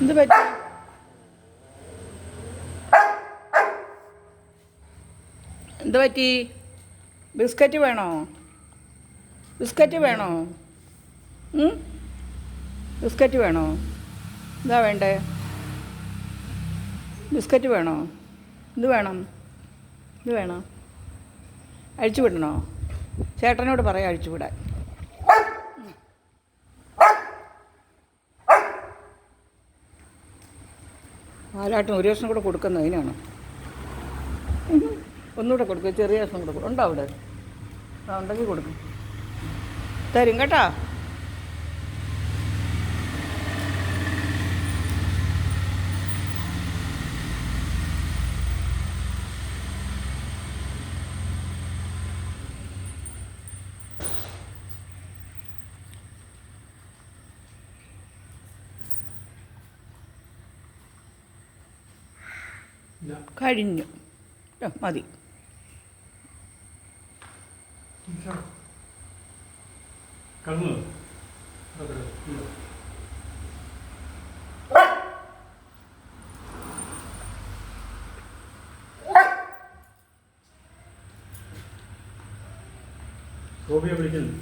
എന്ത് പറ്റി? എന്ത് പറ്റി? ബിസ്ക്കറ്റ് വേണോ? ബിസ്ക്കറ്റ് വേണോ? ബിസ്ക്കറ്റ് വേണോ? എന്താ വേണ്ടേ? ബിസ്ക്കറ്റ് വേണോ? ഇത് വേണം? ഇത് വേണം? അഴിച്ചു വിടണോ ചേട്ടനോട് പറയാം അഴിച്ചു വിടാൻ പാലാട്ടും ഒരു ദിവസം കൂടെ കൊടുക്കുന്നത് അതിനാണ്. ഒന്നുകൂടെ കൊടുക്കുക ചെറിയ ദിവസം കൂടെ ഉണ്ടോ അവിടെ? ആ ഉണ്ടെങ്കിൽ കൊടുക്കും. തരും കേട്ടോ. കഴിഞ്ഞു മതി. ഇല്ല ഗോപിയെ വിളിക്കുന്നു.